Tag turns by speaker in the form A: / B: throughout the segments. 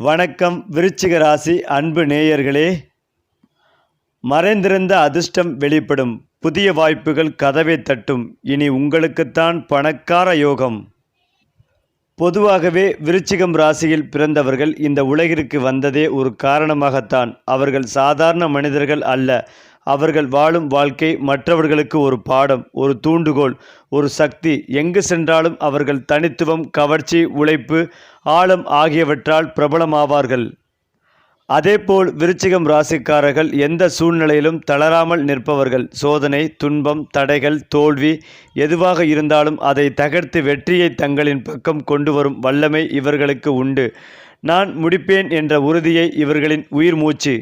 A: வணக்கம் விருச்சிக ராசி அன்பு நேயர்களே. மறைந்திருந்த அதிர்ஷ்டம் வெளிப்படும். புதிய வாய்ப்புகள் கதவை தட்டும். இனி உங்களுக்குத்தான் பணக்கார யோகம். பொதுவாகவே விருச்சிகம் ராசியில் பிறந்தவர்கள் இந்த உலகிற்கு வந்ததே ஒரு காரணமாகத்தான். அவர்கள் சாதாரண மனிதர்கள் அல்ல. அவர்கள் வாழும் வாழ்க்கை மற்றவர்களுக்கு ஒரு பாடம் ஒரு தூண்டுகோல் ஒரு சக்தி. எங்கு சென்றாலும் அவர்கள் தனித்துவம் கவர்ச்சி உழைப்பு ஆழம் ஆகியவற்றால் பிரபலமாவார்கள். அதேபோல் விருச்சிகம் ராசிக்காரர்கள் எந்த சூழ்நிலையிலும் தளராமல் நிற்பவர்கள். சோதனை துன்பம் தடைகள் தோல்வி எதுவாக இருந்தாலும் அதை தகர்த்து வெற்றியை தங்களின் பக்கம் கொண்டு வரும் வல்லமை இவர்களுக்கு உண்டு. நான் முடிப்பேன் என்ற உறுதியை இவர்களின் உயிர் மூச்சு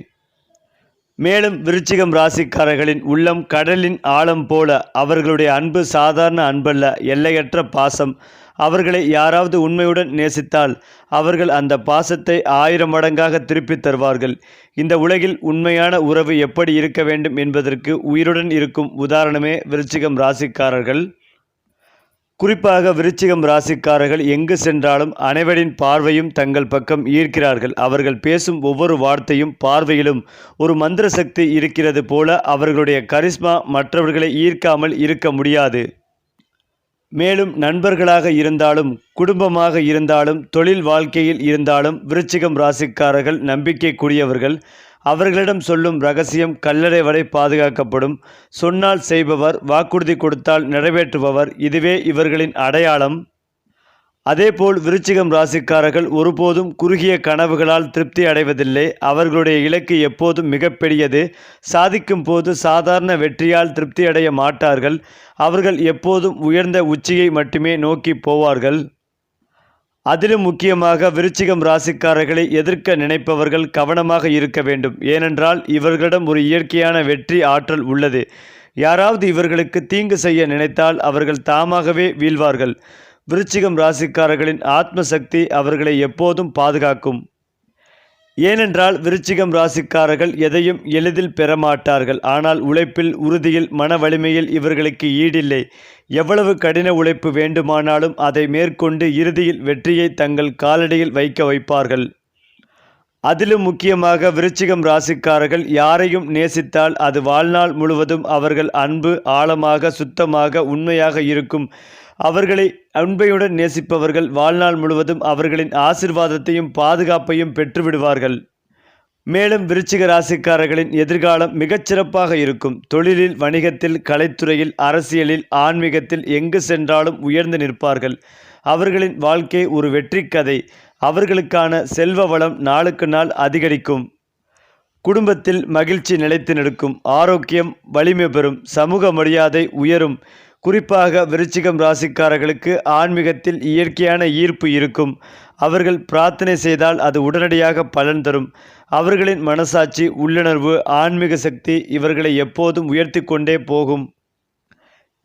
A: மேலும் விருச்சிகம் ராசிக்காரர்களின் உள்ளம் கடலின் ஆழம் போல அவர்களுடைய அன்பு சாதாரண அன்பல்ல எல்லையற்ற பாசம். அவர்களை யாராவது உண்மையுடன் நேசித்தால் அவர்கள் அந்த பாசத்தை ஆயிரம் மடங்காக திருப்பித் தருவார்கள். இந்த உலகில் உண்மையான உறவு எப்படி இருக்க வேண்டும் என்பதற்கு உயிருடன் இருக்கும் உதாரணமே விருச்சிகம் ராசிக்காரர்கள். குறிப்பாக விருச்சிகம் ராசிக்காரர்கள் எங்கு சென்றாலும் அனைவரின் பார்வையும் தங்கள் பக்கம் ஈர்க்கிறார்கள். அவர்கள் பேசும் ஒவ்வொரு வார்த்தையும் பார்வையிலும் ஒரு மந்திர சக்தி இருக்கிறது போல அவர்களுடைய கரிஸ்மா மற்றவர்களை ஈர்க்காமல் இருக்க முடியாது. மேலும் நண்பர்களாக இருந்தாலும் குடும்பமாக இருந்தாலும் தொழில் வாழ்க்கையில் இருந்தாலும் விருச்சிகம் ராசிக்காரர்கள் நம்பிக்கைக்குரியவர்கள். அவர்களிடம் சொல்லும் ரகசியம் கல்லறை வரை பாதுகாக்கப்படும். சொன்னால் செய்பவர் வாக்குறுதி கொடுத்தால் நிறைவேற்றுபவர் இதுவே இவர்களின் அடையாளம். அதேபோல் விருச்சிகம் ராசிக்காரர்கள் ஒருபோதும் குறுகிய கனவுகளால் திருப்தி அடைவதில்லை. அவர்களுடைய இலக்கு எப்போதும் மிகப்பெரியது. சாதிக்கும் போது சாதாரண வெற்றியால் திருப்தி அடைய மாட்டார்கள். அவர்கள் எப்போதும் உயர்ந்த உச்சியை மட்டுமே நோக்கி போவார்கள். அதிலும் முக்கியமாக விருச்சிகம் ராசிக்காரர்களை எதிர்க்க நினைப்பவர்கள் கவனமாக இருக்க வேண்டும். ஏனென்றால் இவர்களிடம் ஒரு இயற்கையான வெற்றி ஆற்றல் உள்ளது. யாராவது இவர்களுக்கு தீங்கு செய்ய நினைத்தால் அவர்கள் தாமாகவே வீழ்வார்கள். விருச்சிகம் ராசிக்காரர்களின் ஆத்ம சக்தி அவர்களை எப்போதும் பாதுகாக்கும். ஏனென்றால் விருச்சிகம் ராசிக்காரர்கள் எதையும் எளிதில் பெறமாட்டார்கள். ஆனால் உழைப்பில் உறுதியில் மன வலிமையில் இவர்களுக்கு ஈடில்லை. எவ்வளவு கடின உழைப்பு வேண்டுமானாலும் அதை மேற்கொண்டு இறுதியில் வெற்றியை தங்கள் காலடியில் வைக்க வைப்பார்கள். அதிலும் முக்கியமாக விருச்சிகம் ராசிக்காரர்கள் யாரையும் நேசித்தால் அது வாழ்நாள் முழுவதும் அவர்கள் அன்பு ஆழமாக சுத்தமாக உண்மையாக இருக்கும். அவர்களை அன்பையுடன் நேசிப்பவர்கள் வாழ்நாள் முழுவதும் அவர்களின் ஆசிர்வாதத்தையும் பாதுகாப்பையும் பெற்றுவிடுவார்கள். மேலும் விருச்சிக ராசிக்காரர்களின் எதிர்காலம் மிகச்சிறப்பாக இருக்கும். தொழிலில் வணிகத்தில் கலைத்துறையில் அரசியலில் ஆன்மீகத்தில் எங்கு சென்றாலும் உயர்ந்து நிற்பார்கள். அவர்களின் வாழ்க்கை ஒரு வெற்றி கதை. அவர்களுக்கான செல்வ வளம் நாளுக்கு நாள் அதிகரிக்கும். குடும்பத்தில் மகிழ்ச்சி நிலைத்து நிற்கும். ஆரோக்கியம் வலிமை பெறும். சமூக மரியாதை உயரும். குறிப்பாக விருச்சிகம் ராசிக்காரர்களுக்கு ஆன்மீகத்தில் இயற்கையான ஈர்ப்பு இருக்கும். அவர்கள் பிரார்த்தனை செய்தால் அது உடனடியாக பலன் தரும். அவர்களின் மனசாட்சி உள்ளுணர்வு ஆன்மீக சக்தி இவர்களை எப்போதும் உயர்த்தி கொண்டே போகும்.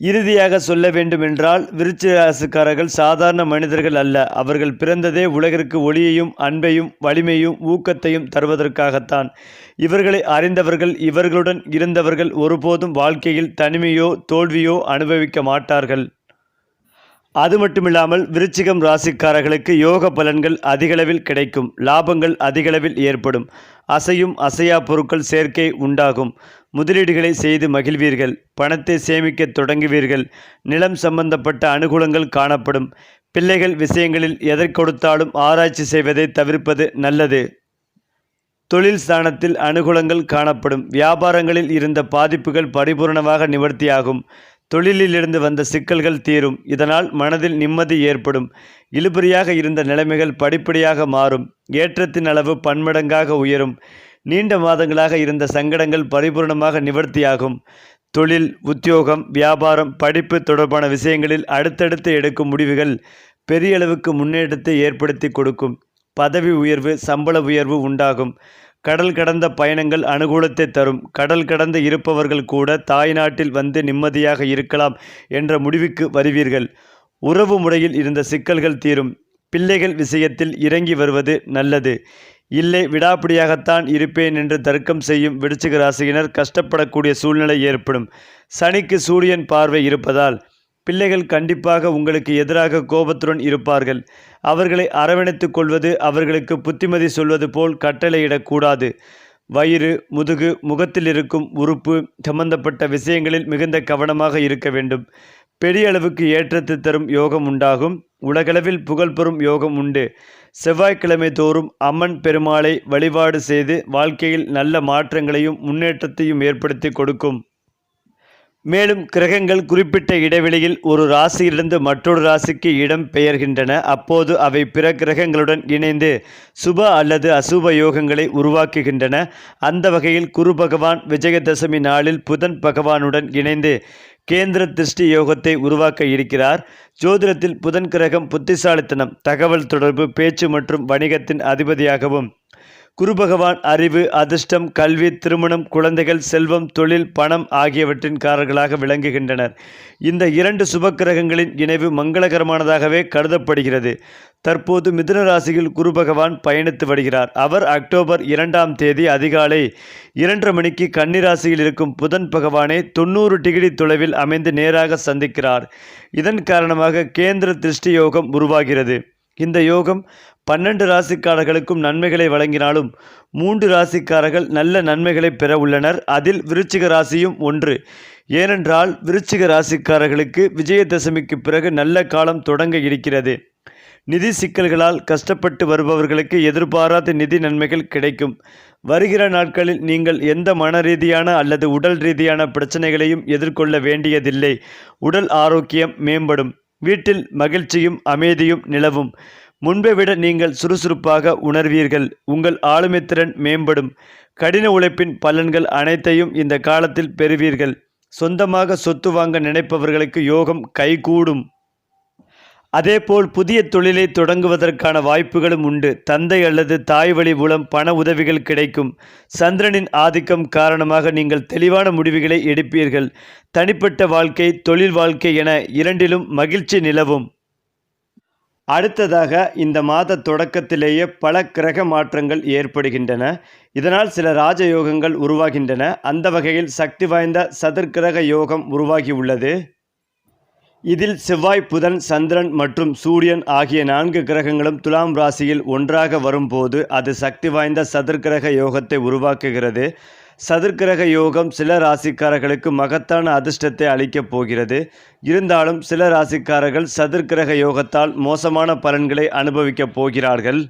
A: இறுதியாக சொல்ல வேண்டுமென்றால் விருச்சிக ராசிக்காரர்கள் சாதாரண மனிதர்கள் அல்ல. அவர்கள் பிறந்ததே உலகிற்கு ஒளியையும் அன்பையும் வலிமையும் ஊக்கத்தையும் தருவதற்காகத்தான். இவர்களை அறிந்தவர்கள் இவர்களுடன் இருந்தவர்கள் ஒருபோதும் வாழ்க்கையில் தனிமையோ தோல்வியோ அனுபவிக்க மாட்டார்கள். அது மட்டுமில்லாமல் விருச்சிகம் ராசிக்காரர்களுக்கு யோக பலன்கள் அதிகளவில் கிடைக்கும். லாபங்கள் அதிகளவில் ஏற்படும். அசையும் அசையா பொருட்கள் சேர்க்கை உண்டாகும். முதலீடுகளை செய்து மகிழ்வீர்கள் பணத்தை சேமிக்க தொடங்குவீர்கள் நிலம் சம்பந்தப்பட்ட அனுகூலங்கள் காணப்படும் பிள்ளைகள் விஷயங்களில் எதை கொடுத்தாலும் ஆராய்ச்சி செய்வதை தவிர்ப்பது நல்லது. தொழில் ஸ்தானத்தில் அனுகூலங்கள் காணப்படும் வியாபாரங்களில் இருந்த பாதிப்புகள் பரிபூர்ணமாக நிவர்த்தியாகும் தொழிலிலிருந்து வந்த சிக்கல்கள் தீரும் இதனால் மனதில் நிம்மதி ஏற்படும் இழுபறியாக இருந்த நிலைமைகள் படிப்படியாக மாறும் ஏற்றத்தின் அளவு பன்மடங்காக உயரும் நீண்ட மாதங்களாக இருந்த சங்கடங்கள் பரிபூர்ணமாக நிவர்த்தியாகும். தொழில் உத்தியோகம் வியாபாரம் படிப்பு தொடர்பான விஷயங்களில் அடுத்தடுத்து எடுக்கும் முடிவுகள் பெரிய அளவுக்கு முன்னேற்றத்தை ஏற்படுத்தி கொடுக்கும். பதவி உயர்வு சம்பள உயர்வு உண்டாகும். கடல் கடந்த பயணங்கள் அனுகூலத்தை தரும். கடல் கடந்து இருப்பவர்கள் கூட தாய்நாட்டில் வந்து நிம்மதியாக இருக்கலாம் என்ற முடிவுக்கு வருவீர்கள். உறவு முறையில் இருந்த சிக்கல்கள் தீரும். பிள்ளைகள் விஷயத்தில் இறங்கி வருவது நல்லது. இல்லை விடாப்பிடியாகத்தான் இருப்பேன் என்று தர்க்கம் செய்யும் விடுச்சிக ராசியினர் கஷ்டப்படக்கூடிய சூழ்நிலை ஏற்படும். சனிக்கு சூரியன் பார்வை இருப்பதால் பிள்ளைகள் கண்டிப்பாக உங்களுக்கு எதிராக கோபத்துடன் இருப்பார்கள். அவர்களை அரவணைத்துக் கொள்வது அவர்களுக்கு புத்திமதி சொல்வது போல் கட்டளையிடக்கூடாது வயிறு முதுகு முகத்தில் இருக்கும் உறுப்பு சம்பந்தப்பட்ட விஷயங்களில் மிகுந்த கவனமாக இருக்க வேண்டும். பெரிய அளவுக்கு ஏற்றத்தை தரும் யோகம் உண்டாகும். உலகளவில் புகழ் பெறும் யோகம் உண்டு. செவ்வாய்க்கிழமை தோறும் அம்மன் பெருமாளை வழிபாடு செய்து வாழ்க்கையில் நல்ல மாற்றங்களையும் முன்னேற்றத்தையும் ஏற்படுத்தி கொடுக்கும். மேலும் கிரகங்கள் குறிப்பிட்ட இடைவெளியில் ஒரு ராசியிலிருந்து மற்றொரு ராசிக்கு இடம் பெயர்கின்றன. அப்போது அவை பிற கிரகங்களுடன் இணைந்து சுப அல்லது அசுப யோகங்களை உருவாக்குகின்றன. அந்த வகையில் குரு பகவான் விஜயதசமி நாளில் புதன் பகவானுடன் இணைந்து கேந்திர திருஷ்டி யோகத்தை உருவாக்க இருக்கிறார். ஜோதிடத்தில் புதன் கிரகம் புத்திசாலித்தனம் தகவல் தொடர்பு பேச்சு மற்றும் வணிகத்தின் அதிபதியாகவும் குரு பகவான் அறிவு அதிர்ஷ்டம் கல்வி திருமணம் குழந்தைகள் செல்வம் தொழில் பணம் ஆகியவற்றின் காரர்களாக விளங்குகின்றனர். இந்த இரண்டு சுபக்கிரகங்களின் இணைவு மங்களகரமானதாகவே கருதப்படுகிறது. தற்போது மிதுன ராசியில் குரு பகவான் பயணித்து வருகிறார். அவர் அக்டோபர் இரண்டாம் தேதி அதிகாலை இரண்டரை மணிக்கு கன்னிராசியில் இருக்கும் புதன் பகவானை தொண்ணூறு டிகிரி தொலைவில் அமைந்து நேராக சந்திக்கிறார். இதன் காரணமாக கேந்திர திருஷ்டி யோகம் உருவாகிறது. இந்த யோகம் பன்னெண்டு ராசிக்காரர்களுக்கும் நன்மைகளை வழங்கினாலும் மூன்று ராசிக்காரர்கள் நல்ல நன்மைகளை பெற உள்ளனர். அதில் விருச்சிக ராசியும் ஒன்று. ஏனென்றால் விருச்சிக ராசிக்காரர்களுக்கு விஜயதசமிக்கு பிறகு நல்ல காலம் தொடங்க இருக்கிறது. நிதி சிக்கல்களால் கஷ்டப்பட்டு வருபவர்களுக்கு எதிர்பாராத நிதி நன்மைகள் கிடைக்கும். வருகிற நாட்களில் நீங்கள் எந்த மன ரீதியான அல்லது உடல் ரீதியான பிரச்சனைகளையும் எதிர்கொள்ள வேண்டியதில்லை. உடல் ஆரோக்கியம் மேம்படும். வீட்டில் மகிழ்ச்சியும் அமைதியும் நிலவும். முன்பை விட நீங்கள் சுறுசுறுப்பாக உணர்வீர்கள். உங்கள் ஆளுமைத்திறன் மேம்படும். கடின உழைப்பின் பலன்கள் அனைத்தையும் இந்த காலத்தில் பெறுவீர்கள். சொந்தமாக சொத்து வாங்க நினைப்பவர்களுக்கு யோகம் கைகூடும். அதேபோல் புதிய தொழிலை தொடங்குவதற்கான வாய்ப்புகளும் உண்டு. தந்தை அல்லது தாய் வழி மூலம் பண உதவிகள் கிடைக்கும். சந்திரனின் ஆதிக்கம் காரணமாக நீங்கள் தெளிவான முடிவுகளை எடுப்பீர்கள். தனிப்பட்ட வாழ்க்கை தொழில் வாழ்க்கை என இரண்டிலும் மகிழ்ச்சி நிலவும். அடுத்ததாக இந்த மாத தொடக்கத்திலேயே பல கிரக மாற்றங்கள் ஏற்படுகின்றன. இதனால் சில ராஜயோகங்கள் உருவாகின்றன. அந்த வகையில் சக்தி வாய்ந்த சதுர்கிரக யோகம் உருவாகியுள்ளது. இதில் செவ்வாய் புதன் சந்திரன் மற்றும் சூரியன் ஆகிய நான்கு கிரகங்களும் துலாம் ராசியில் ஒன்றாக வரும்போது அது சக்தி வாய்ந்த சதுர்கிரக யோகத்தை உருவாக்குகிறது. சதுர்கிரக யோகம் சில ராசிக்காரர்களுக்கு மகத்தான அதிர்ஷ்டத்தை அளிக்கப் போகிறது. இருந்தாலும் சில ராசிக்காரர்கள் சதுர்கிரக யோகத்தால் மோசமான பலன்களை அனுபவிக்கப் போகிறார்கள்.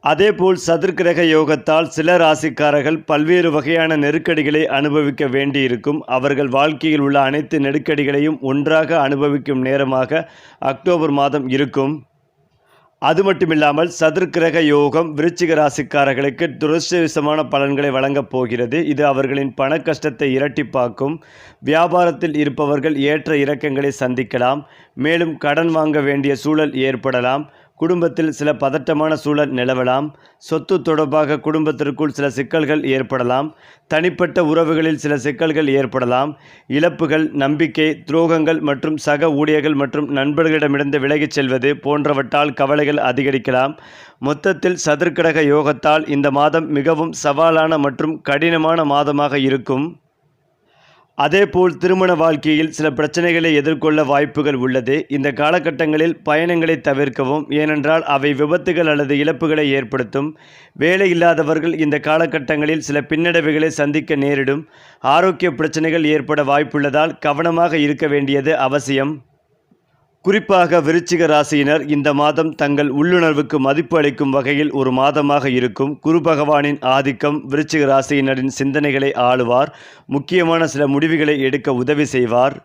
A: அதேபோல் சதுர்கிரக யோகத்தால் சில ராசிக்காரர்கள் பல்வேறு வகையான நெருக்கடிகளை அனுபவிக்க வேண்டியிருக்கும். அவர்கள் வாழ்க்கையில் உள்ள அனைத்து நெருக்கடிகளையும் ஒன்றாக அனுபவிக்கும் நேரமாக அக்டோபர் மாதம் இருக்கும். அது மட்டுமில்லாமல் சதுர்கிரக யோகம் விருச்சிக ராசிக்காரர்களுக்கு துரஷ்டவிசமான பலன்களை வழங்கப் போகிறது. இது அவர்களின் பண கஷ்டத்தை இரட்டிப்பாக்கும். வியாபாரத்தில் இருப்பவர்கள் ஏற்ற இறக்கங்களை சந்திக்கலாம். மேலும் கடன் வாங்க வேண்டிய சூழல் ஏற்படலாம். குடும்பத்தில் சில பதட்டமான சூழல் நிலவலாம். சொத்து தொடர்பாக குடும்பத்திற்குள் சில சிக்கல்கள் ஏற்படலாம். தனிப்பட்ட உறவுகளில் சில சிக்கல்கள் ஏற்படலாம். இழப்புகள் நம்பிக்கை துரோகங்கள் மற்றும் சக ஊழியர்கள் மற்றும் நண்பர்களிடமிருந்து விலகிச் செல்வது போன்றவற்றால் கவலைகள் அதிகரிக்கலாம். மொத்தத்தில் சதுர்கடக யோகத்தால் இந்த மாதம் மிகவும் சவாலான மற்றும் கடினமான மாதமாக இருக்கும். அதேபோல் திருமண வாழ்க்கையில் சில பிரச்சனைகளை எதிர்கொள்ள வாய்ப்புகள் உள்ளது. இந்த காலகட்டங்களில் பயணங்களை தவிர்க்கவும் ஏனென்றால் அவை விபத்துகள் அல்லது இழப்புகளை ஏற்படுத்தும். வேலை இல்லாதவர்கள் இந்த காலகட்டங்களில் சில பின்னடைவுகளை சந்திக்க நேரிடும். ஆரோக்கிய பிரச்சனைகள் ஏற்பட வாய்ப்புள்ளதால் கவனமாக இருக்க வேண்டியது அவசியம். குறிப்பாக விருச்சிக ராசியினர் இந்த மாதம் தங்கள் உள்ளுணர்வுக்கு மதிப்பு அளிக்கும் வகையில் ஒரு மாதமாக இருக்கும். குரு பகவானின் ஆதிக்கம் விருச்சிக ராசியினரின் சிந்தனைகளை ஆளுவார். முக்கியமான சில முடிவுகளை எடுக்க உதவி செய்வார்.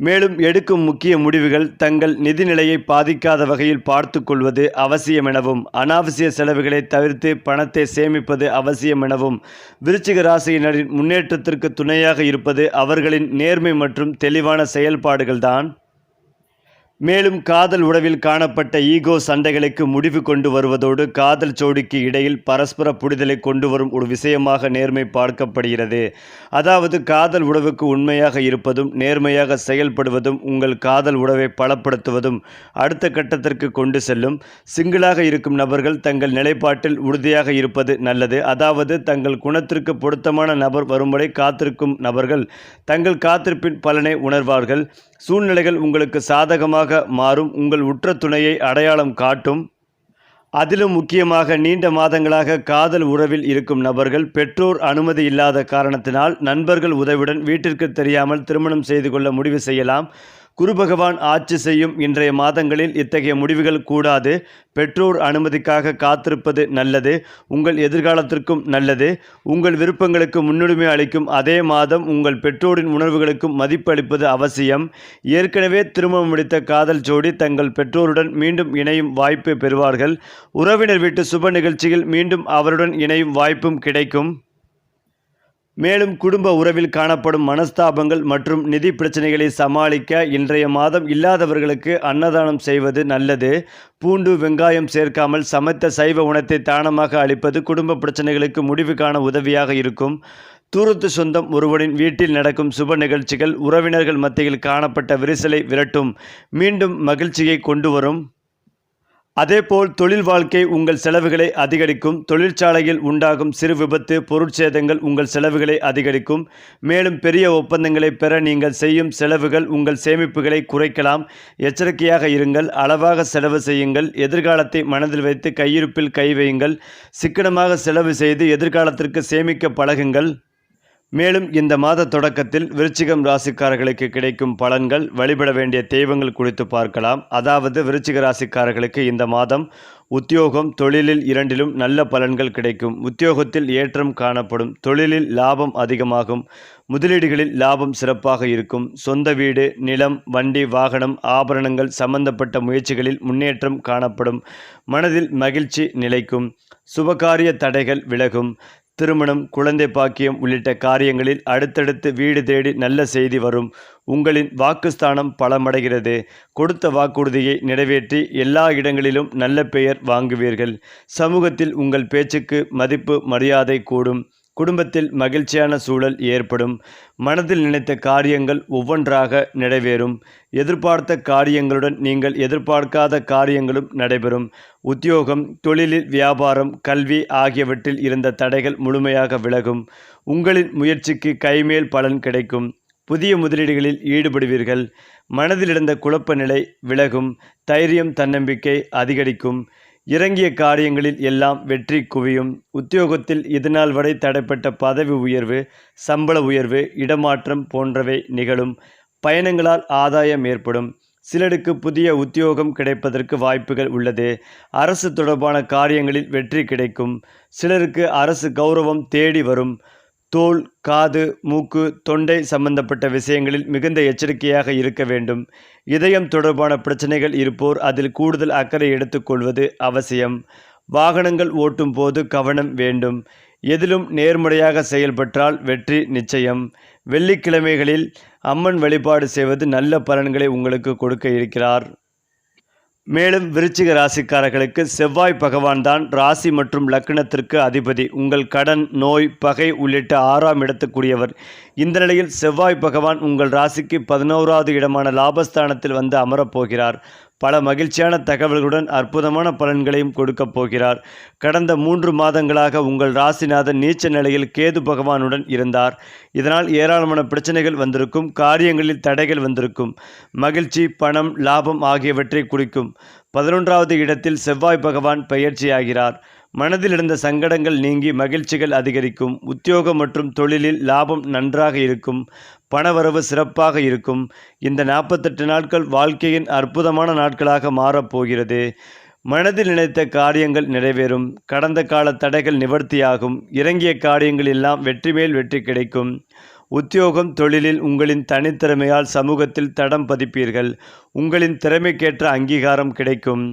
A: மேலும் எடுக்கும் முக்கிய முடிவுகள் தங்கள் நிதிநிலையை பாதிக்காத வகையில் பார்த்து கொள்வது அவசியம் எனவும் அனாவசிய செலவுகளை தவிர்த்து பணத்தை சேமிப்பது அவசியம் எனவும் விருச்சிக ராசியினரின் முன்னேற்றத்திற்கு துணையாக இருப்பது அவர்களின் நேர்மை மற்றும் தெளிவான செயல்பாடுகள்தான். மேலும் காதல் உறவில் காணப்பட்ட ஈகோ சண்டைகளுக்கு முடிவு கொண்டு வருவதோடு காதல் ஜோடிக்கு இடையில் பரஸ்பர புரிதலை கொண்டு வரும் ஒரு விஷயமாக நேர்மை பார்க்கப்படுகிறது. அதாவது காதல் உறவுக்கு உண்மையாக இருப்பதும் நேர்மையாக செயல்படுவதும் உங்கள் காதல் உறவை பலப்படுத்துவதும் அடுத்த கட்டத்திற்கு கொண்டு செல்லும். சிங்கிளாக இருக்கும் நபர்கள் தங்கள் நிலைப்பாட்டில் உறுதியாக இருப்பது நல்லது. அதாவது தங்கள் குணத்திற்கு பொருத்தமான நபர் வரும் வரை காத்திருக்கும் நபர்கள் தங்கள் காத்திருப்பின் பலனை உணர்வார்கள். சூழ்நிலைகள் உங்களுக்கு சாதகமாக மாறும். உங்கள் உற்ற துணையை அடையாளம் காட்டும். அதிலும் முக்கியமாக நீண்ட மாதங்களாக காதல் உறவில் இருக்கும் நபர்கள் பெற்றோர் அனுமதி இல்லாத காரணத்தினால் நண்பர்கள் உதவியுடன் வீட்டிற்கு தெரியாமல் திருமணம் செய்து கொள்ள முடிவு செய்யலாம். குரு பகவான் ஆட்சி செய்யும் இன்றைய மாதங்களில் இத்தகைய முடிவுகள் கூடாது. பெற்றோர் அனுமதிக்காக காத்திருப்பது நல்லது. உங்கள் எதிர்காலத்திற்கும் நல்லது. உங்கள் விருப்பங்களுக்கு முன்னுரிமை அளிக்கும் அதே மாதம் உங்கள் பெற்றோரின் உணர்வுகளுக்கும் மதிப்பு அளிப்பது அவசியம். ஏற்கனவே திருமணம் முடித்த காதல் ஜோடி தங்கள் பெற்றோருடன் மீண்டும் இணையும் வாய்ப்பு பெறுவார்கள். உறவினர் வீட்டு சுப நிகழ்ச்சியில் மீண்டும் அவருடன் இணையும் வாய்ப்பும் கிடைக்கும். மேலும் குடும்ப உறவில் காணப்படும் மனஸ்தாபங்கள் மற்றும் நிதி பிரச்சனைகளை சமாளிக்க இன்றைய மாதம் இல்லாதவர்களுக்கு அன்னதானம் செய்வது நல்லது. பூண்டு வெங்காயம் சேர்க்காமல் சமைத்த சைவ உணத்தை தானமாக அளிப்பது குடும்ப பிரச்சனைகளுக்கு முடிவு காண உதவியாக இருக்கும். தூரத்து சொந்தம் ஒருவரின் வீட்டில் நடக்கும் சுப நிகழ்ச்சிகள் உறவினர்கள் மத்தியில் காணப்பட்ட விரிசலை விரட்டும். மீண்டும் மகிழ்ச்சியை கொண்டு வரும். அதேபோல் தொழில் வாழ்க்கை உங்கள் செலவுகளை அதிகரிக்கும் தொழிற்சாலையில் உண்டாகும் சிறு விபத்து பொருட்சேதங்கள் உங்கள் செலவுகளை அதிகரிக்கும். மேலும் பெரிய ஒப்பந்தங்களை பெற நீங்கள் செய்யும் செலவுகள் உங்கள் சேமிப்புகளை குறைக்கலாம். எச்சரிக்கையாக இருங்கள் அளவாக செலவு செய்யுங்கள் எதிர்காலத்தை மனதில் வைத்து கையிருப்பில் கை வையுங்கள். சிக்கனமாக செலவு செய்து எதிர்காலத்திற்கு சேமிக்க பழகுங்கள். மேலும் இந்த மாத தொடக்கத்தில் விருச்சிகம் ராசிக்காரர்களுக்கு கிடைக்கும் பலன்கள் வழிபட வேண்டிய தெய்வங்கள் குறித்து பார்க்கலாம். அதாவது விருச்சிக ராசிக்காரர்களுக்கு இந்த மாதம் உத்தியோகம் தொழிலில் இரண்டிலும் நல்ல பலன்கள் கிடைக்கும். உத்தியோகத்தில் ஏற்றம் காணப்படும். தொழிலில் லாபம் அதிகமாகும். முதலீடுகளில் லாபம் சிறப்பாக இருக்கும். சொந்த வீடு நிலம் வண்டி வாகனம் ஆபரணங்கள் சம்பந்தப்பட்ட முயற்சிகளில் முன்னேற்றம் காணப்படும். மனதில் மகிழ்ச்சி நிலைக்கும். சுபகாரிய தடைகள் விலகும். திருமணம் குழந்தை பாக்கியம் உள்ளிட்ட காரியங்களில் அடுத்தடுத்து வீடு தேடி நல்ல செய்தி வரும். உங்களின் வாக்குஸ்தானம் பலமடைகிறது. கொடுத்த வாக்குறுதியை நிறைவேற்றி எல்லா இடங்களிலும் நல்ல பெயர் வாங்குவீர்கள். சமூகத்தில் உங்கள் பேச்சுக்கு மதிப்பு மரியாதை கூடும். குடும்பத்தில் மகிழ்ச்சியான சூழல் ஏற்படும். மனதில் நினைத்த காரியங்கள் ஒவ்வொன்றாக நிறைவேறும். எதிர்பார்த்த காரியங்களுடன் நீங்கள் எதிர்பார்க்காத காரியங்களும் நடைபெறும். உத்தியோகம் தொழிலில் வியாபாரம் கல்வி ஆகியவற்றில் இருந்த தடைகள் முழுமையாக விலகும். உங்களின் முயற்சிக்கு கைமேல் பலன் கிடைக்கும். புதிய முதலீடுகளில் ஈடுபடுவீர்கள். மனதிலிருந்த குழப்ப நிலை விலகும். தைரியம் தன்னம்பிக்கை அதிகரிக்கும். இறங்கிய காரியங்களில் எல்லாம் வெற்றி குவியும். உத்தியோகத்தில் இதுநாள் வரை தடைப்பட்ட பதவி உயர்வு சம்பள உயர்வு இடமாற்றம் போன்றவை நிகழும். பயணங்களால் ஆதாயம் ஏற்படும். சிலருக்கு புதிய உத்தியோகம் கிடைப்பதற்கு வாய்ப்புகள் உள்ளது. அரசு தொடர்பான காரியங்களில் வெற்றி கிடைக்கும். சிலருக்கு அரசு கௌரவம் தேடி வரும். தோல் காது மூக்கு தொண்டை சம்பந்தப்பட்ட விஷயங்களில் மிகுந்த எச்சரிக்கையாக இருக்க வேண்டும். இதயம் தொடர்பான பிரச்சனைகள் இருப்போர் அதில் கூடுதல் அக்கறை எடுத்துக்கொள்வது அவசியம். வாகனங்கள் ஓட்டும் போது கவனம் வேண்டும். எதிலும் நேர்முறையாக செயல்பட்டால் வெற்றி நிச்சயம். வெள்ளிக்கிழமைகளில் அம்மன் வழிபாடு செய்வது நல்ல பலன்களை உங்களுக்கு கொடுக்க இருக்கிறார். மேலும் விருச்சிக ராசிக்காரர்களுக்கு செவ்வாய் பகவான் தான் ராசி மற்றும் லக்னத்திற்கு அதிபதி. உங்கள் கடன் நோய் பகை உள்ளிட்ட ஆறாம் இடத்துக்குரியவர். இந்த நிலையில் செவ்வாய் பகவான் உங்கள் ராசிக்கு பதினோராவது இடமான லாபஸ்தானத்தில் வந்து அமரப்போகிறார். பல மகிழ்ச்சியான தகவல்களுடன் அற்புதமான பலன்களையும் கொடுக்கப் போகிறார். கடந்த மூன்று மாதங்களாக உங்கள் ராசிநாதன் நீச்ச நிலையில் கேது பகவானுடன் இருந்தார். இதனால் ஏராளமான பிரச்சனைகள் வந்திருக்கும் காரியங்களில் தடைகள் வந்திருக்கும். மகிழ்ச்சி பணம் லாபம் ஆகியவற்றை குறிக்கும். பதினொன்றாவது இடத்தில் செவ்வாய் பகவான் பயிற்சியாகிறார் மனதில் இருந்த சங்கடங்கள் நீங்கி மகிழ்ச்சிகள் அதிகரிக்கும். உத்தியோகம் மற்றும் தொழிலில் லாபம் நன்றாக இருக்கும். பணவரவு சிறப்பாக இருக்கும். இந்த நாற்பத்தெட்டு நாட்கள் வாழ்க்கையின் அற்புதமான நாட்களாக மாறப்போகிறது மனதில் நினைத்த காரியங்கள் நிறைவேறும். கடந்த கால தடைகள் நிவர்த்தியாகும். இறங்கிய காரியங்கள் எல்லாம் வெற்றி மேல் வெற்றி கிடைக்கும். உத்தியோகம் தொழிலில் உங்களின் தனித்திறமையால் சமூகத்தில் தடம் பதிப்பீர்கள். உங்களின் திறமைக்கேற்ற அங்கீகாரம் கிடைக்கும்.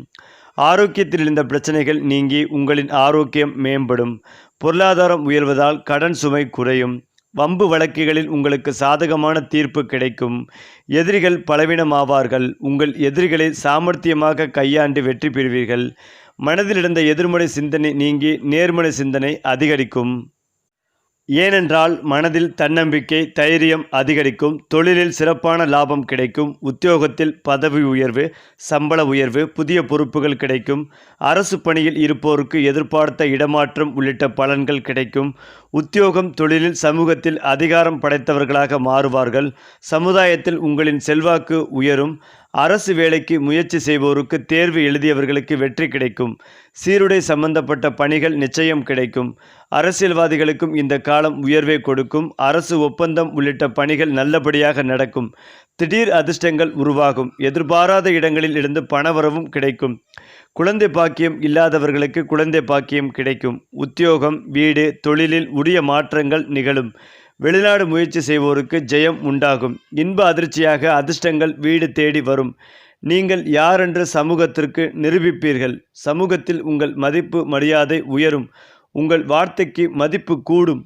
A: ஆரோக்கியத்தில் இருந்த பிரச்சனைகள் நீங்கி உங்களின் ஆரோக்கியம் மேம்படும். பொருளாதாரம் உயர்வதால் கடன் சுமை குறையும். வம்பு வழக்குகளில் உங்களுக்கு சாதகமான தீர்ப்பு கிடைக்கும். எதிரிகள் பலவீனமாவார்கள். உங்கள் எதிரிகளை சாமர்த்தியமாக கையாண்டு வெற்றி பெறுவீர்கள். மனதில் இருந்த எதிர்மறை சிந்தனை நீங்கி நேர்மறை சிந்தனை அதிகரிக்கும். ஏனென்றால் மனதில் தன்னம்பிக்கை தைரியம் அதிகரிக்கும் தொழிலில் சிறப்பான லாபம் கிடைக்கும் உத்தியோகத்தில் பதவி உயர்வு சம்பள உயர்வு புதிய பொறுப்புகள் கிடைக்கும் அரசு பணியில் இருப்போருக்கு எதிர்பார்த்த இடமாற்றம் உள்ளிட்ட பலன்கள் கிடைக்கும் உத்தியோகம் தொழிலில் சமூகத்தில் அதிகாரம் படைத்தவர்களாக மாறுவார்கள் சமுதாயத்தில் உங்களின் செல்வாக்கு உயரும் அரசு வேலைக்கு முயற்சி செய்வோருக்கு தேர்வு எழுதியவர்களுக்கு வெற்றி கிடைக்கும். சீருடை சம்பந்தப்பட்ட பணிகள் நிச்சயம் கிடைக்கும். அரசியல்வாதிகளுக்கும் இந்த காலம் உயர்வை கொடுக்கும். அரசு ஒப்பந்தம் உள்ளிட்ட பணிகள் நல்லபடியாக நடக்கும். திடீர் அதிர்ஷ்டங்கள் உருவாகும். எதிர்பாராத இடங்களில் இருந்து பணவரவும் கிடைக்கும். குழந்தை பாக்கியம் இல்லாதவர்களுக்கு குழந்தை பாக்கியம் கிடைக்கும். உத்தியோகம் வீடு தொழிலில் உரிய மாற்றங்கள் நிகழும். வெளிநாடு முயற்சி செய்வோருக்கு ஜெயம் உண்டாகும். இன்ப அதிர்ச்சியாக அதிர்ஷ்டங்கள் வீடு தேடி வரும். நீங்கள் யாரென்று சமூகத்திற்கு நிரூபிப்பீர்கள். சமூகத்தில் உங்கள் மதிப்பு மரியாதை உயரும். உங்கள் வார்த்தைக்கு மதிப்பு கூடும்.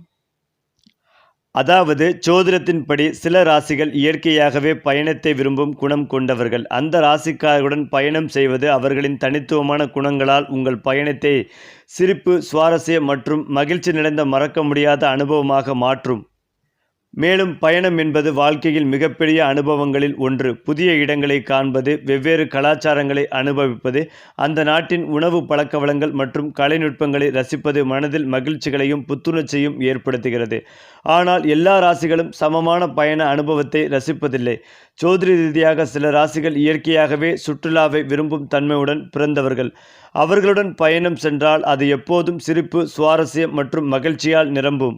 A: அதாவது சோதிடத்தின்படி சில ராசிகள் இயற்கையாகவே பயணத்தை விரும்பும் குணம் கொண்டவர்கள். அந்த ராசிக்காரர்களுடன் பயணம் செய்வது அவர்களின் தனித்துவமான குணங்களால் உங்கள் பயணத்தை சிரிப்பு சுவாரஸ்யம் மற்றும் மகிழ்ச்சி நிறைந்த மறக்க முடியாத அனுபவமாக மாற்றும். மேலும் பயணம் என்பது வாழ்க்கையில் மிகப்பெரிய அனுபவங்களில் ஒன்று. புதிய இடங்களை காண்பது வெவ்வேறு கலாச்சாரங்களை அனுபவிப்பது அந்த நாட்டின் உணவு பழக்கவளங்கள் மற்றும் கலைநுட்பங்களை ரசிப்பது மனதில் மகிழ்ச்சிகளையும் புத்துணர்ச்சியும் ஏற்படுத்துகிறது. ஆனால் எல்லா ராசிகளும் சமமான பயண அனுபவத்தை ரசிப்பதில்லை. சோதரி ரீதியாக சில ராசிகள் இயற்கையாகவே சுற்றுலாவை விரும்பும் தன்மையுடன் பிறந்தவர்கள். அவர்களுடன் பயணம் சென்றால் அது எப்போதும் சிரிப்பு சுவாரஸ்யம் மற்றும் மகிழ்ச்சியால் நிரம்பும்.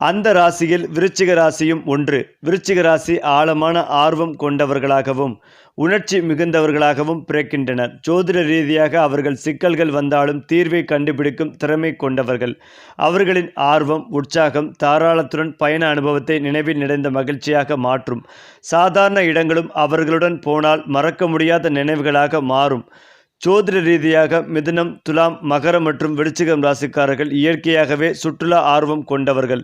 A: அந்த ராசியில் விருச்சிக ராசியும் ஒன்று. விருச்சிக ராசி ஆழமான ஆர்வம் கொண்டவர்களாகவும் உணர்ச்சி மிகுந்தவர்களாகவும் பிறக்கின்றனர். ஜோதிட ரீதியாக அவர்கள் சிக்கல்கள் வந்தாலும் தீர்வை கண்டுபிடிக்கும் திறமை கொண்டவர்கள். அவர்களின் ஆர்வம் உற்சாகம் தாராளத்துடன் பயண அனுபவத்தை நினைவில் நிறைந்த மகிழ்ச்சியாக மாற்றும். சாதாரண இடங்களும் அவர்களுடன் போனால் மறக்க முடியாத நினைவுகளாக மாறும். ஜோதிட ரீதியாக மிதுனம் துலாம் மகரம் மற்றும் விருச்சிகம் ராசிக்காரர்கள் இயற்கையாகவே சுற்றுலா ஆர்வம் கொண்டவர்கள்.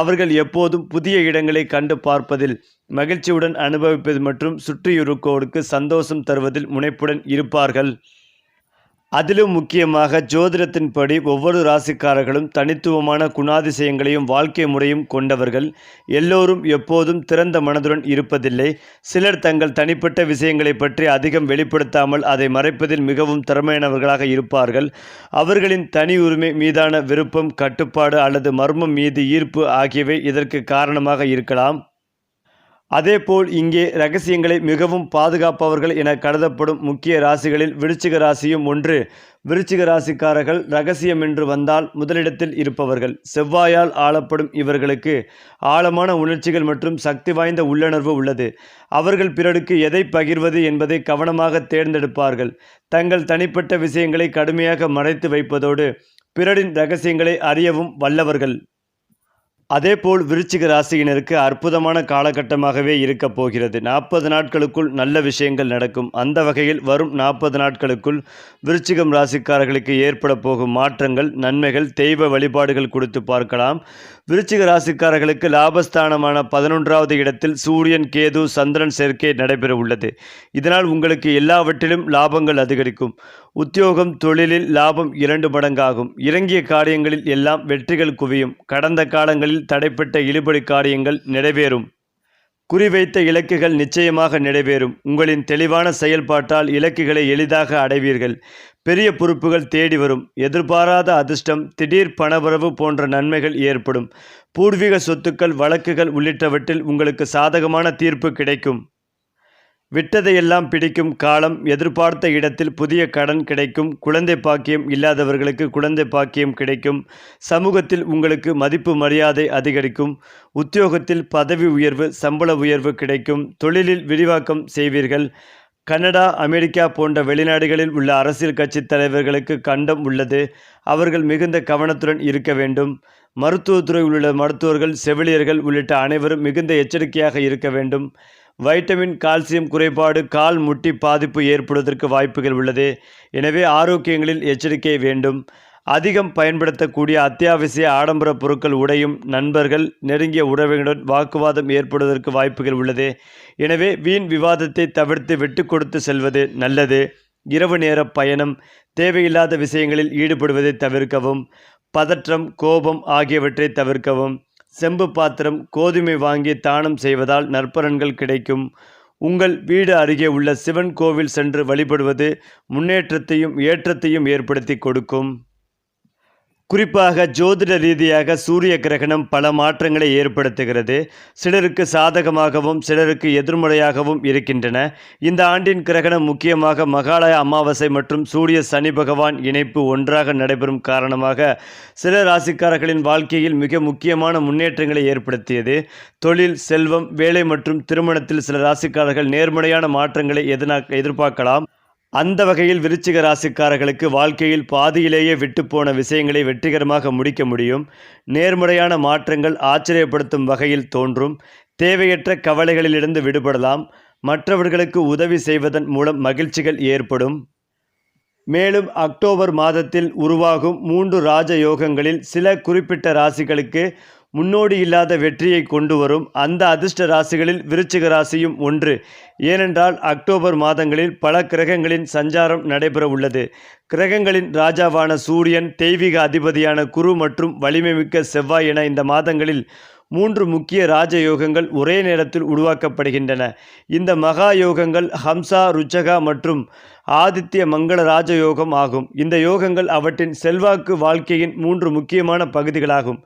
A: அவர்கள் எப்போதும் புதிய இடங்களை கண்டு பார்ப்பதில் மகிழ்ச்சியுடன் அனுபவிப்பது மற்றும் சுற்றியிருக்கோருக்கு சந்தோஷம் தருவதில் முனைப்புடன் இருப்பார்கள். அதிலும் முக்கியமாக ஜோதிடத்தின்படி ஒவ்வொரு ராசிக்காரர்களும் தனித்துவமான குணாதிசயங்களையும் வாழ்க்கை முறையும் கொண்டவர்கள். எல்லோரும் எப்போதும் திறந்த மனதுடன் இருப்பதில்லை. சிலர் தங்கள் தனிப்பட்ட விஷயங்களை பற்றி அதிகம் வெளிப்படுத்தாமல் அதை மறைப்பதில் மிகவும் திறமையானவர்களாக இருப்பார்கள். அவர்களின் தனி உரிமை மீதான விருப்பம் கட்டுப்பாடு அல்லது மர்மம் மீது ஈர்ப்பு ஆகியவை இதற்கு காரணமாக இருக்கலாம். அதேபோல் இங்கே ரகசியங்களை மிகவும் பாதுகாப்பவர்கள் என கருதப்படும் முக்கிய ராசிகளில் விருச்சிக ராசியும் ஒன்று. விருச்சிக ராசிக்காரர்கள் ரகசியம் என்று வந்தால் முதலிடத்தில் இருப்பவர்கள். செவ்வாயால் ஆளப்படும் இவர்களுக்கு ஆழமான உணர்ச்சிகள் மற்றும் சக்தி வாய்ந்த உள்ளுணர்வு உள்ளது. அவர்கள் பிறருக்கு எதை பகிர்வது என்பதை கவனமாக தேர்ந்தெடுப்பார்கள். தங்கள் தனிப்பட்ட விஷயங்களை கடுமையாக மறைத்து வைப்பதோடு பிறரின் ரகசியங்களை அறியவும் வல்லவர்கள். அதேபோல் விருச்சிக ராசியினருக்கு அற்புதமான காலகட்டமாகவே இருக்கப் போகிறது. நாற்பது நாட்களுக்குள் நல்ல விஷயங்கள் நடக்கும். அந்த வகையில் வரும் நாற்பது நாட்களுக்குள் விருச்சிகம் ராசிக்காரர்களுக்கு ஏற்பட போகும் மாற்றங்கள் நன்மைகள் தெய்வ வழிபாடுகள் கொடுத்து பார்க்கலாம். விருச்சிக ராசிக்காரர்களுக்கு லாபஸ்தானமான பதினொன்றாவது இடத்தில் சூரியன் கேது சந்திரன் சேர்க்கை நடைபெற உள்ளது இதனால் உங்களுக்கு எல்லாவற்றிலும் லாபங்கள் அதிகரிக்கும். உத்தியோகம் தொழிலில் லாபம் இரண்டு மடங்காகும். இறங்கிய காரியங்களில் எல்லாம் வெற்றிகள் குவியும். கடந்த காலங்களில் தடைப்பட்ட இழுபடி காரியங்கள் நிறைவேறும். குறிவைத்த இலக்குகள் நிச்சயமாக நிறைவேறும். உங்களின் தெளிவான செயல்பாட்டால் இலக்குகளை எளிதாக அடைவீர்கள். பெரிய பொறுப்புகள் தேடி வரும். எதிர்பாராத அதிர்ஷ்டம் திடீர் பணவரவு போன்ற நன்மைகள் ஏற்படும். பூர்வீக சொத்துக்கள் வழக்குகள் உள்ளிட்டவற்றில் உங்களுக்கு சாதகமான தீர்ப்பு கிடைக்கும். விட்டதையெல்லாம் பிடிக்கும் காலம் எதிர்பார்த்த இடத்தில் புதிய கடன் கிடைக்கும் குழந்தை பாக்கியம் இல்லாதவர்களுக்கு குழந்தை பாக்கியம் கிடைக்கும் சமூகத்தில் உங்களுக்கு மதிப்பு மரியாதை அதிகரிக்கும் உத்தியோகத்தில் பதவி உயர்வு சம்பள உயர்வு கிடைக்கும் தொழிலில் விரிவாக்கம் செய்வீர்கள். கனடா அமெரிக்கா போன்ற வெளிநாடுகளில் உள்ள அரசியல் கட்சி தலைவர்களுக்கு கண்டம் உள்ளது. அவர்கள் மிகுந்த கவனத்துடன் இருக்க வேண்டும். மருத்துவத்துறையில் உள்ள மருத்துவர்கள் செவிலியர்கள் உள்ளிட்ட அனைவரும் மிகுந்த எச்சரிக்கையாக இருக்க வேண்டும். வைட்டமின் கால்சியம் குறைபாடு கால் முட்டி பாதிப்பு ஏற்படுவதற்கு வாய்ப்புகள் உள்ளது. எனவே ஆரோக்கியங்களில் எச்சரிக்கை வேண்டும். அதிகம் பயன்படுத்தக்கூடிய அத்தியாவசிய ஆடம்பர பொருட்கள் உடையும் நண்பர்கள் நெருங்கிய உறவினருடன் வாக்குவாதம் ஏற்படுவதற்கு வாய்ப்புகள் உள்ளது. எனவே வீண் விவாதத்தை தவிர்த்து விட்டு கொடுத்து செல்வது நல்லது. இரவு நேர பயணம் தேவையில்லாத விஷயங்களில் ஈடுபடுவதை தவிர்க்கவும் பதற்றம் கோபம் ஆகியவற்றை தவிர்க்கவும். செம்பு பாத்திரம் கோதுமை வாங்கி தானம் செய்வதால் நற்பலன்கள் கிடைக்கும். உங்கள் வீடு அருகே உள்ள சிவன் கோவில் சென்று வழிபடுவது முன்னேற்றத்தையும் ஏற்றத்தையும் ஏற்படுத்தி கொடுக்கும். குறிப்பாக ஜோதிட ரீதியாக சூரிய கிரகணம் பல மாற்றங்களை ஏற்படுத்துகிறது. சிலருக்கு சாதகமாகவும் சிலருக்கு எதிர்மறையாகவும் இருக்கின்றன. இந்த ஆண்டின் கிரகணம் முக்கியமாக மகாலய அமாவாசை மற்றும் சூரிய சனி பகவான் இணைப்பு ஒன்றாக நடைபெறும் காரணமாக சில ராசிக்காரர்களின் வாழ்க்கையில் மிக முக்கியமான முன்னேற்றங்களை ஏற்படுத்தியது. தொழில் செல்வம் வேலை மற்றும் திருமணத்தில் சில ராசிக்காரர்கள் நேர்மறையான மாற்றங்களை எதிர்பார்க்கலாம். அந்த வகையில் விருச்சிக ராசிக்காரர்களுக்கு வாழ்க்கையில் பாதியிலேயே விட்டுப்போன விஷயங்களை வெற்றிகரமாக முடிக்க முடியும். நேர்முறையான மாற்றங்கள் ஆச்சரியப்படுத்தும் வகையில் தோன்றும். தேவையற்ற கவலைகளிலிருந்து விடுபடலாம். மற்றவர்களுக்கு உதவி செய்வதன் மூலம் மகிழ்ச்சிகள் ஏற்படும். மேலும் அக்டோபர் மாதத்தில் உருவாகும் மூன்று ராஜ யோகங்களில் சில குறிப்பிட்ட ராசிகளுக்கு முன்னோடி இல்லாத வெற்றியை கொண்டு வரும் அந்த அதிர்ஷ்ட ராசிகளில் விருச்சிக ராசியும் ஒன்று. ஏனென்றால் அக்டோபர் மாதங்களில் பல கிரகங்களின் சஞ்சாரம் நடைபெற உள்ளது. கிரகங்களின் ராஜாவான சூரியன் தெய்வீக அதிபதியான குரு மற்றும் வலிமைமிக்க செவ்வாய் என இந்த மாதங்களில் மூன்று முக்கிய ராஜயோகங்கள் ஒரே நேரத்தில் உருவாக்கப்படுகின்றன. இந்த மகா யோகங்கள் ஹம்சா ருச்சகா மற்றும் ஆதித்ய மங்கள ராஜயோகம் ஆகும். இந்த யோகங்கள் அவற்றின் செல்வாக்கு வாழ்க்கையின் மூன்று முக்கியமான பகுதிகளாகும்.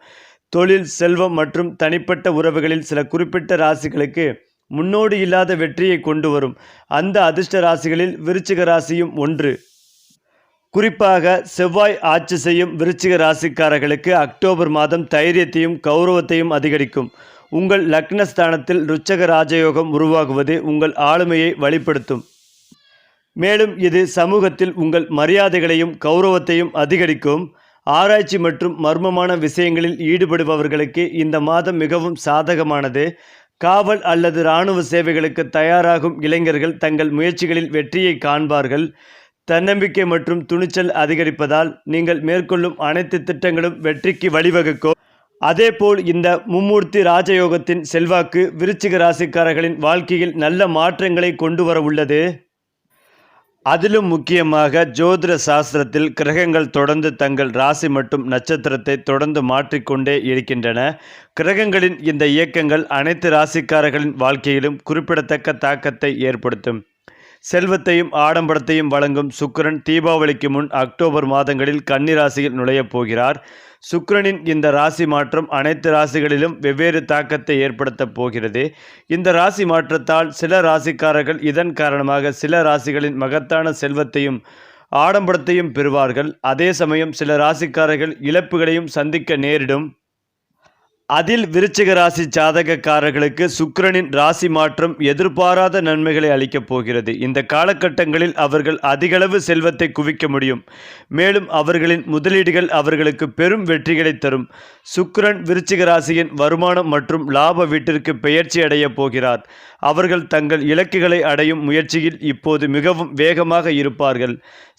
A: தொழில் செல்வம் மற்றும் தனிப்பட்ட உறவுகளில் சில குறிப்பிட்ட ராசிகளுக்கு முன்னோடி இல்லாத வெற்றியை கொண்டு வரும். அந்த அதிர்ஷ்ட ராசிகளில் விருச்சிக ராசியும் ஒன்று. குறிப்பாக செவ்வாய் ஆட்சி செய்யும் விருச்சிக ராசிக்காரர்களுக்கு அக்டோபர் மாதம் தைரியத்தையும் கௌரவத்தையும் அதிகரிக்கும். உங்கள் லக்னஸ்தானத்தில் ருச்சக ராஜயோகம் உருவாகுவது உங்கள் ஆளுமையை வழிப்படுத்தும். மேலும் இது சமூகத்தில் உங்கள் மரியாதைகளையும் கௌரவத்தையும் அதிகரிக்கும். ஆராய்ச்சி மற்றும் மர்மமான விஷயங்களில் ஈடுபடுபவர்களுக்கு இந்த மாதம் மிகவும் சாதகமானது. காவல் அல்லது இராணுவ சேவைகளுக்கு தயாராகும் இளைஞர்கள் தங்கள் முயற்சிகளில் வெற்றியை காண்பார்கள். தன்னம்பிக்கை மற்றும் துணிச்சல் அதிகரிப்பதால் நீங்கள் மேற்கொள்ளும் அனைத்து திட்டங்களும் வெற்றிக்கு வழிவகுக்கும் அதேபோல் இந்த மும்மூர்த்தி ராஜயோகத்தின் செல்வாக்கு விருச்சிக ராசிக்காரர்களின் வாழ்க்கையில் நல்ல மாற்றங்களை கொண்டு வர உள்ளது. அதிலும் முக்கியமாக ஜோதிட சாஸ்திரத்தில் கிரகங்கள் தொடர்ந்து தங்கள் ராசி மற்றும் நட்சத்திரத்தை தொடர்ந்து மாற்றிக்கொண்டே இருக்கின்றன. கிரகங்களின் இந்த இயக்கங்கள் அனைத்து ராசிக்காரர்களின் வாழ்க்கையிலும் குறிப்பிடத்தக்க தாக்கத்தை ஏற்படுத்தும். செல்வத்தையும் ஆடம்பரத்தையும் வழங்கும் சுக்கிரன் தீபாவளிக்கு முன் அக்டோபர் மாதங்களில் கன்னி ராசியில் நுழையப் போகிறார். சுக்கிரனின் இந்த ராசி மாற்றம் அனைத்து ராசிகளிலும் வெவ்வேறு தாக்கத்தை ஏற்படுத்தப் போகிறது. இந்த ராசி மாற்றத்தால் சில ராசிக்காரர்கள் இதன் காரணமாக சில ராசிகளின் மகத்தான செல்வத்தையும் ஆடம்பரத்தையும் பெறுவார்கள். அதே சமயம் சில ராசிக்காரர்கள் இழப்புகளையும் சந்திக்க நேரிடும். அதில் விருச்சிக ராசி ஜாதகக்காரர்களுக்கு சுக்கிரனின் ராசி மாற்றம் எதிர்பாராத நன்மைகளை அளிக்கப் போகிறது. இந்த காலகட்டங்களில் அவர்கள் அதிகளவு செல்வத்தை குவிக்க முடியும். மேலும் அவர்களின் முதலீடுகள் அவர்களுக்கு பெரும் வெற்றிகளை தரும். சுக்கிரன் விருச்சிக ராசியின் வருமானம் மற்றும் லாப வீட்டிற்கு பெயர்ச்சி அடையப் போகிறார். அவர்கள் தங்கள் இலக்குகளை அடையும் முயற்சியில் இப்போது மிகவும் வேகமாக இருப்பார்கள்.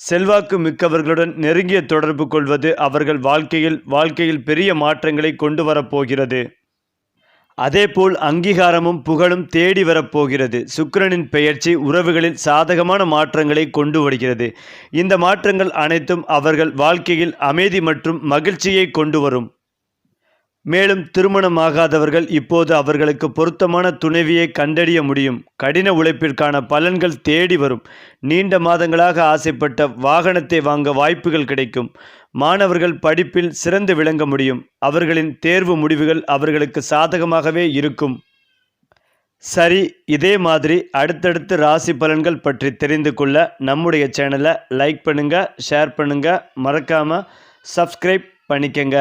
A: செல்வாக்கு மிக்கவர்களுடன் நெருங்கிய தொடர்பு கொள்வது அவர்கள் வாழ்க்கையில் வாழ்க்கையில் பெரிய மாற்றங்களை கொண்டு வரப்போகிறது அதேபோல் அங்கீகாரமும் புகழும் தேடி வரப்போகிறது சுக்கிரனின் பெயர்ச்சி உறவுகளில் சாதகமான மாற்றங்களை கொண்டு வருகிறது. இந்த மாற்றங்கள் அனைத்தும் அவர்கள் வாழ்க்கையில் அமைதி மற்றும் மகிழ்ச்சியை கொண்டு வரும். மேலும் திருமணமாகாதவர்கள் இப்போது அவர்களுக்கு பொருத்தமான துணைவியை கண்டறிய முடியும். கடின உழைப்பிற்கான பலன்கள் தேடி வரும். நீண்ட மாதங்களாக ஆசைப்பட்ட வாகனத்தை வாங்க வாய்ப்புகள் கிடைக்கும். மாணவர்கள் படிப்பில் சிறந்து விளங்க முடியும். அவர்களின் தேர்வு முடிவுகள் அவர்களுக்கு சாதகமாகவே இருக்கும். சரி இதே மாதிரி அடுத்தடுத்து ராசி பலன்கள் பற்றி தெரிந்து கொள்ள நம்முடைய சேனலை லைக் பண்ணுங்கள் ஷேர் பண்ணுங்கள் மறக்காமல் சப்ஸ்கிரைப் பண்ணிக்கங்க.